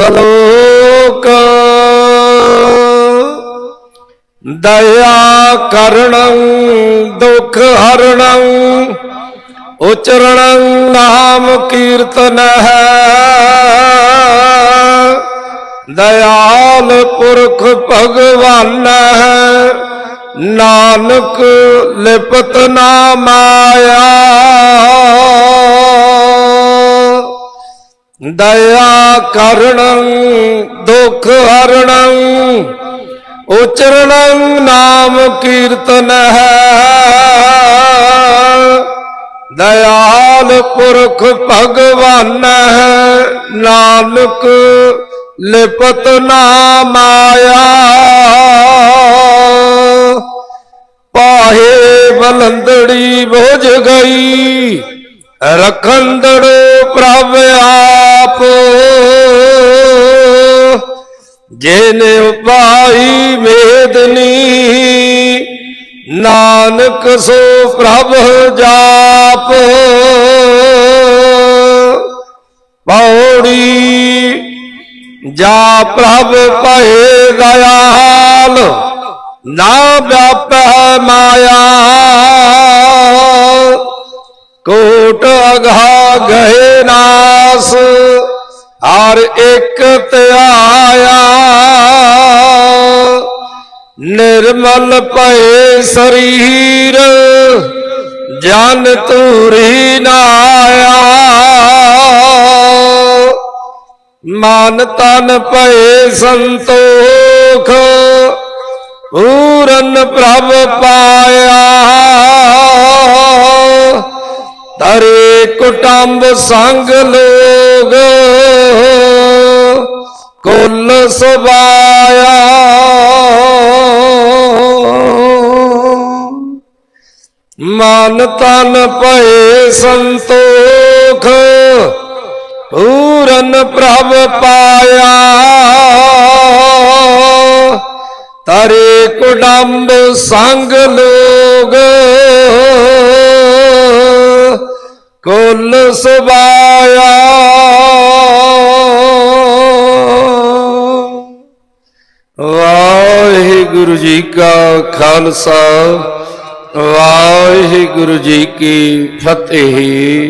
ਸ਼ਲੋਕ। ਦਇਆ ਕਰਣ ਦੁਖ ਹਰਣ ਉਚਰਣ ਨਾਮ ਕੀਰਤਨ ਦਇਆਲ ਪੁਰਖ ਭਗਵਾਨ ਨਾਨਕ ਲਿਪਤ ਨਾ ਮਾਇਆ ਦਇਆ ਕਰਣੰ ਦੁਖ ਹਰਣੰ ਉਚਰਣੰ ਨਾਮ ਕੀਰਤਨ ਹੈ। ਦਇਆਲ ਪੁਰਖ ਭਗਵਾਨ ਨਾਨਕ ਲਿਪਤ ਨਾ ਮਾਇਆ ਪਾਹੇ ਬਲੰਦੜੀ ਬੁਝ ਗਈ ਰਖੰਦੜ ਪ੍ਰਭ ਆਪ। ਜਿਨੇ ਉਪਾਈ ਮੇਦਨੀ, ਨਾਨਕ ਸੋ ਪ੍ਰਭ ਜਾਪ। ਪੌੜੀ ਜਾ ਪ੍ਰਭ ਭਏ ਦਇਆਲ, ਨਾ ਵਿਆਪੈ ਮਾਇਆ। ਕੋਟ ਅਘਾ ਗਏ ਨਾਸ, ਹਰ ਇੱਕ ਧਿਆਇਆ ਨਿਰਮਲ ਭਏ ਸਰੀਰ, ਜਨ ਤੂਰੀ ਨਾਇਆ। ਮਨ ਤਨ ਭਏ ਸੰਤੋਖ, ਪੂਰਨ ਪ੍ਰਭ ਪਾਇਆ। ਤਰੇ ਕੁਟੰਬ ਸੰਗ ਲੋਗ, ਕੁਲ ਸਵਾਇਆ ਮਨ ਤਨ ਭਏ ਸੰਤੋਖ, ਪੂਰਨ ਪ੍ਰਭ ਪਾਇਆ। ਤਰੇ ਕੁਡੰਬ ਸੰਗ ਲੋਗ ਕੁਲ ਸਵਾਇਆ ਵਾਹਿਗੁਰੂ ਜੀ ਕਾ ਖਾਲਸਾ ਵਾਹਿਗੁਰੂ ਜੀ ਕੀ ਫਤਿਹ।